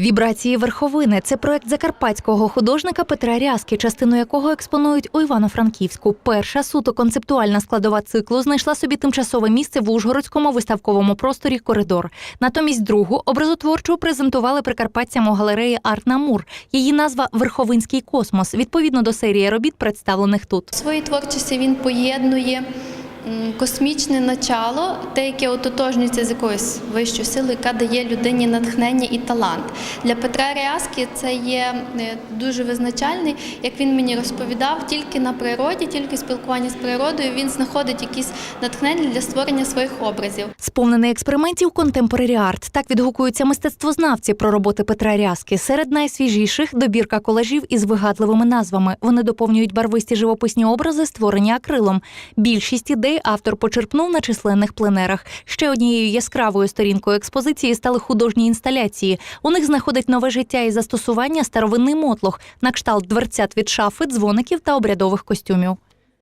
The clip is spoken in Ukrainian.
Вібрації верховини це проект закарпатського художника Петра Рязки, частину якого експонують у Івано-Франківську. Перша суто концептуальна складова циклу знайшла собі тимчасове місце в Ужгородському виставковому просторі Коридор. Натомість другу образотворчу презентували прикарпатцям у галереї Арт Намур. Її назва Верховинський космос відповідно до серії робіт, представлених тут. В своїй творчості він поєднує космічне начало, те, яке ототожнюється з якоюсь вищою силою, яка дає людині натхнення і талант. Для Петра Рязки це є е, дуже визначальний, як він мені розповідав, тільки на природі, тільки в спілкуванні з природою він знаходить якісь натхнення для створення своїх образів. Сповнений експериментів контемпорарі арт. Так відгукуються мистецтвознавці про роботи Петра Рязки. Серед найсвіжіших добірка колажів із вигадливими назвами. Вони доповнюють барвисті живописні образи, створені акрилом. Більшість ідей автор почерпнув на численних пленерах. Ще однією яскравою сторінкою експозиції стали художні інсталяції. У них знаходить нове життя і застосування старовинний мотлох на кшталт дверцят від шафи, дзвоників та обрядових костюмів.